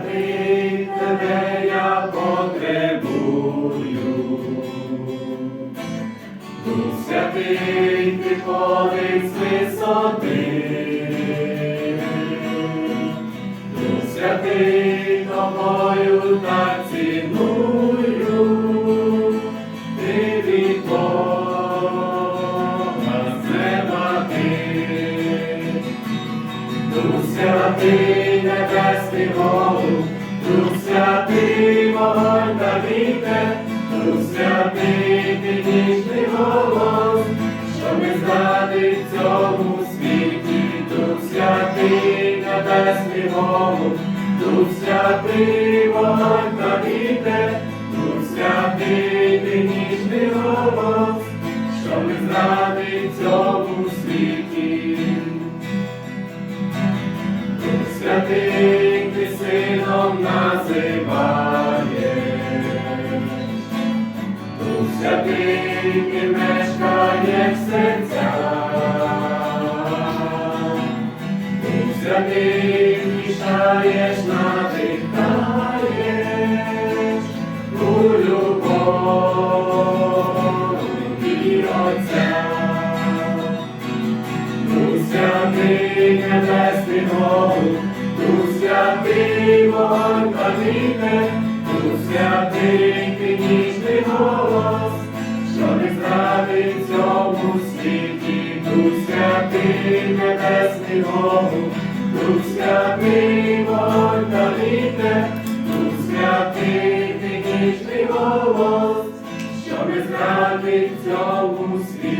святий, тебе я потребую. Дух святий приходить з висоти. Дух святий тобою так ціную. Ти від Бога з ти. Дух святий небесний Дух святий вогонь та вітер, святий підніжний голос, що знати цьому світі, Дух святий небесний Голуб, Дух святий вогонь та вітер, Дух святий підніжний голос, Ти мешкаєш в серцях, Дух Святий втішаєш, надихаєш у любові Отця. Дух святий небесний Голуб, Дух святий вогонь цьому світі, Дух святий небесний Богу, Дух святий вогонь та вітер, Дух святий підніжний голос, що не зрадить цьому світі.